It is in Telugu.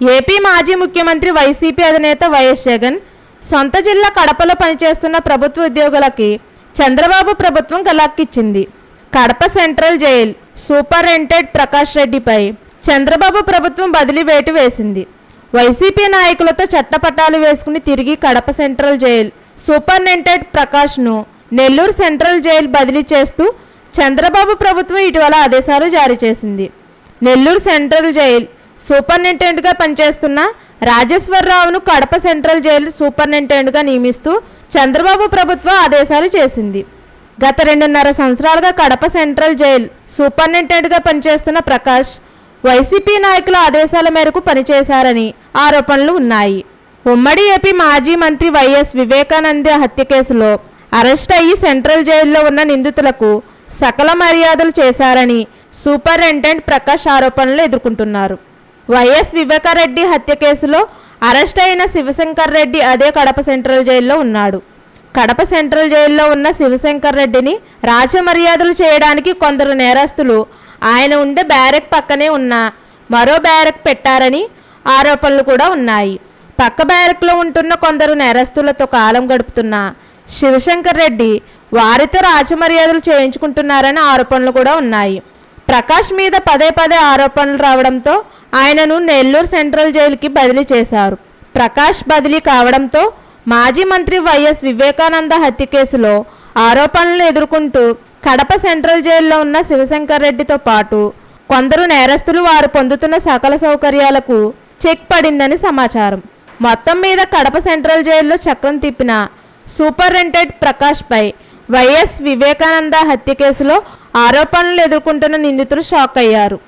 ఏపీ మాజీ ముఖ్యమంత్రి వైసీపీ అధినేత వైఎస్ జగన్ సొంత జిల్లా కడపలో పనిచేస్తున్న ప్రభుత్వ ఉద్యోగులకి చంద్రబాబు ప్రభుత్వం గలాక్కిచ్చింది. Kadapa central jail superintendent Prakash రెడ్డిపై చంద్రబాబు ప్రభుత్వం బదిలీ వేటు వేసింది. వైసీపీ నాయకులతో చట్టపట్టాలు వేసుకుని తిరిగి కడప సెంట్రల్ జైల్ సూపరింటెండెంట్ ప్రకాష్ను నెల్లూరు సెంట్రల్ జైలు బదిలీ చేస్తూ చంద్రబాబు ప్రభుత్వం ఇటీవల ఆదేశాలు జారీ చేసింది. నెల్లూరు సెంట్రల్ జైల్ సూపరింటెండెంట్గా పనిచేస్తున్న రాజేశ్వరరావును కడప సెంట్రల్ జైలు సూపరింటెండెంట్గా నియమిస్తూ చంద్రబాబు ప్రభుత్వం ఆదేశాలు చేసింది. గత రెండున్నర సంవత్సరాలుగా కడప సెంట్రల్ జైల్ సూపరింటెండెంట్గా పనిచేస్తున్న ప్రకాష్ వైసీపీ నాయకుల ఆదేశాల మేరకు పనిచేశారని ఆరోపణలు ఉన్నాయి. ఉమ్మడి ఏపీ మాజీ మంత్రి వైఎస్ వివేకానంద హత్య కేసులో అరెస్ట్ అయ్యి సెంట్రల్ జైల్లో ఉన్న నిందితులకు సకల మర్యాదలు చేశారని సూపరింటెండెంట్ ప్రకాష్ ఆరోపణలు ఎదుర్కొంటున్నారు. వైఎస్ వివేకారెడ్డి హత్య కేసులో అరెస్ట్ అయిన శివశంకర్ రెడ్డి అదే కడప సెంట్రల్ జైల్లో ఉన్నాడు. కడప సెంట్రల్ జైల్లో ఉన్న శివశంకర్ రెడ్డిని రాజమర్యాదలు చేయడానికి కొందరు నేరస్తులు ఆయన ఉండే బ్యారెక్ పక్కనే ఉన్న మరో బ్యారెక్ పెట్టారని ఆరోపణలు కూడా ఉన్నాయి. పక్క బ్యారెక్లో ఉంటున్న కొందరు నేరస్తులతో కాలం గడుపుతున్న శివశంకర్ రెడ్డి వారితో రాజమర్యాదలు చేయించుకుంటున్నారని ఆరోపణలు కూడా ఉన్నాయి. ప్రకాష్ మీద పదే పదే ఆరోపణలు రావడంతో ఆయనను నెల్లూరు సెంట్రల్ జైలుకి బదిలీ చేశారు. ప్రకాష్ బదిలీ కావడంతో మాజీ మంత్రి వైఎస్ వివేకానంద హత్య కేసులో ఆరోపణలను ఎదుర్కొంటూ కడప సెంట్రల్ జైల్లో ఉన్న శివశంకర్ రెడ్డితో పాటు కొందరు నేరస్తులు వారు పొందుతున్న సకల సౌకర్యాలకు చెక్ పడిందని సమాచారం. మొత్తం మీద కడప సెంట్రల్ జైల్లో చక్రం తిప్పిన సూపరింటెండెంట్ ప్రకాష్పై వైఎస్ వివేకానంద హత్య కేసులో ఆరోపణలు ఎదుర్కొంటున్న నిందితులు షాక్ అయ్యారు.